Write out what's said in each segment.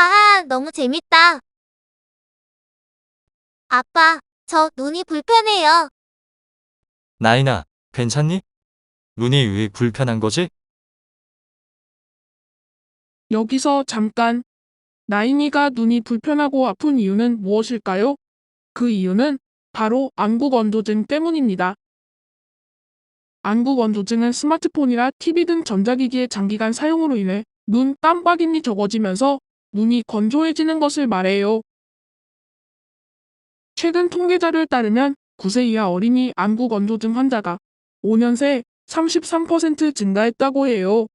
하하, 너무 재밌다. 아빠, 저 눈이 불편해요. 나인아, 괜찮니? 눈이 왜 불편한 거지? 여기서 잠깐. 나인이가 눈이 불편하고 아픈 이유는 무엇일까요? 그 이유는 바로 안구건조증 때문입니다. 안구건조증은 스마트폰이나 TV 등 전자기기의 장기간 사용으로 인해 눈 깜빡임이 적어지면서 눈이 건조해지는 것을 말해요. 최근 통계자료에 따르면 9세 이하 어린이 안구 건조증 환자가 5년 새 33% 증가했다고 해요.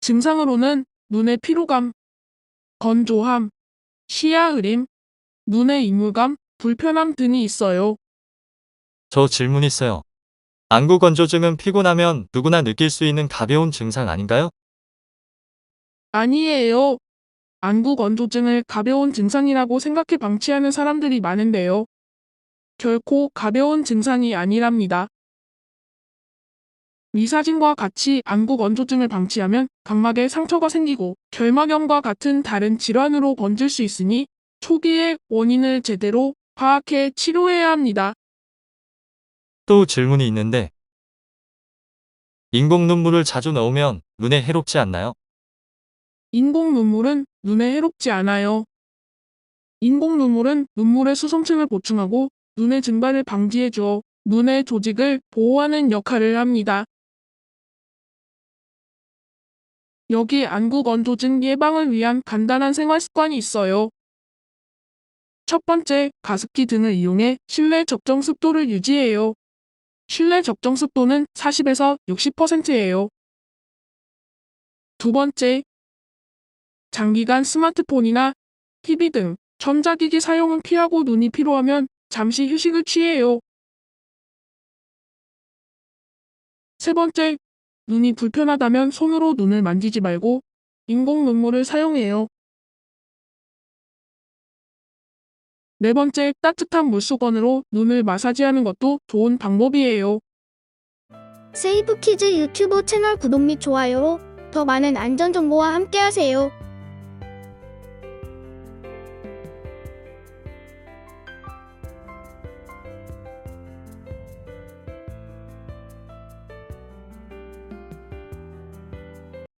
증상으로는 눈의 피로감, 건조함, 시야 흐림, 눈의 이물감, 불편함 등이 있어요. 저 질문 있어요. 안구 건조증은 피곤하면 누구나 느낄 수 있는 가벼운 증상 아닌가요? 아니에요. 안구 건조증을 가벼운 증상이라고 생각해 방치하는 사람들이 많은데요. 결코 가벼운 증상이 아니랍니다. 이 사진과 같이 안구 건조증을 방치하면 각막에 상처가 생기고 결막염과 같은 다른 질환으로 번질 수 있으니 초기에 원인을 제대로 파악해 치료해야 합니다. 또 질문이 있는데. 인공 눈물을 자주 넣으면 눈에 해롭지 않나요? 인공 눈물은 눈에 해롭지 않아요. 인공 눈물은 눈물의 수성층을 보충하고 눈의 증발을 방지해 주어 눈의 조직을 보호하는 역할을 합니다. 여기 안구 건조증 예방을 위한 간단한 생활 습관이 있어요. 첫 번째, 가습기 등을 이용해 실내 적정 습도를 유지해요. 실내 적정 습도는 40에서 60%예요. 두 번째, 장기간 스마트폰이나 TV 등 전자기기 사용은 피하고 눈이 피로하면 잠시 휴식을 취해요. 세 번째, 눈이 불편하다면 손으로 눈을 만지지 말고 인공 눈물을 사용해요. 네 번째, 따뜻한 물수건으로 눈을 마사지하는 것도 좋은 방법이에요. 세이브키즈 유튜브 채널 구독 및 좋아요로 더 많은 안전정보와 함께하세요.